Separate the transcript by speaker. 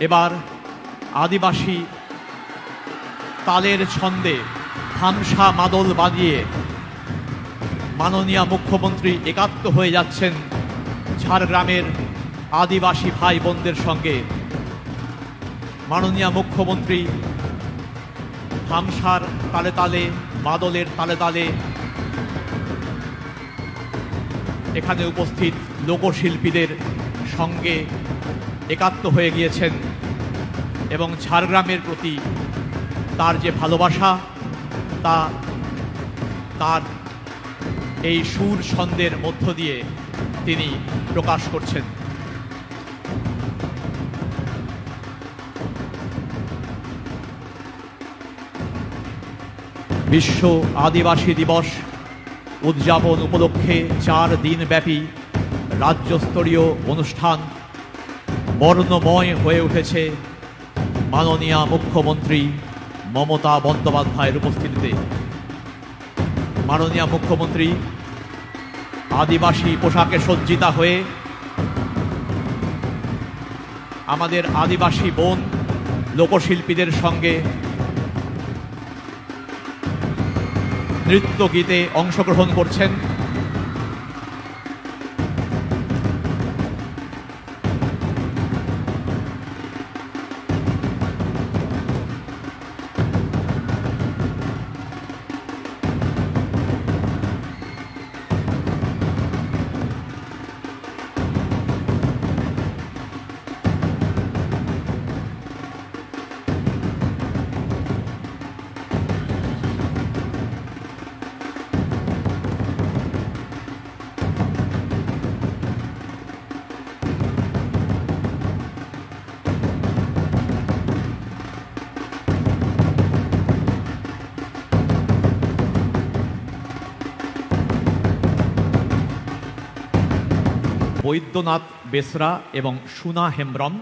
Speaker 1: এবার আদিবাসী তালের ছন্দে থামসা মাদল বাজিয়ে মাননীয় মুখ্যমন্ত্রী একাত্ম হয়ে যাচ্ছেন ঝাড়গ্রামের আদিবাসী ভাই বোনদের সঙ্গে। মাননীয় মুখ্যমন্ত্রী থামসার তালে তালে, মাদলের তালে তালে এখানে উপস্থিত লোকশিল্পীদের সঙ্গে একাত্ম হয়ে গিয়েছেন এবং ঝাড়গ্রামের প্রতি তার যে ভালোবাসা, তা তার এই সুর ছন্দের মধ্য দিয়ে তিনি প্রকাশ করছেন। বিশ্ব আদিবাসী দিবস উদযাপন উপলক্ষে চার দিনব্যাপী রাজ্যস্তরীয় অনুষ্ঠান বর্ণময় হয়ে উঠেছে মাননীয় মুখ্যমন্ত্রী মমতা বন্দ্যোপাধ্যায়ের উপস্থিতিতে। মাননীয় মুখ্যমন্ত্রী, আদিবাসী পোশাকে সজ্জিতা হয়ে আমাদের আদিবাসী বোন লোকশিল্পীদের সঙ্গে নৃত্য গীতে অংশগ্রহণ করছেন। বৈদ্যনাথ বেসরা এবং সুনা হেমব্রম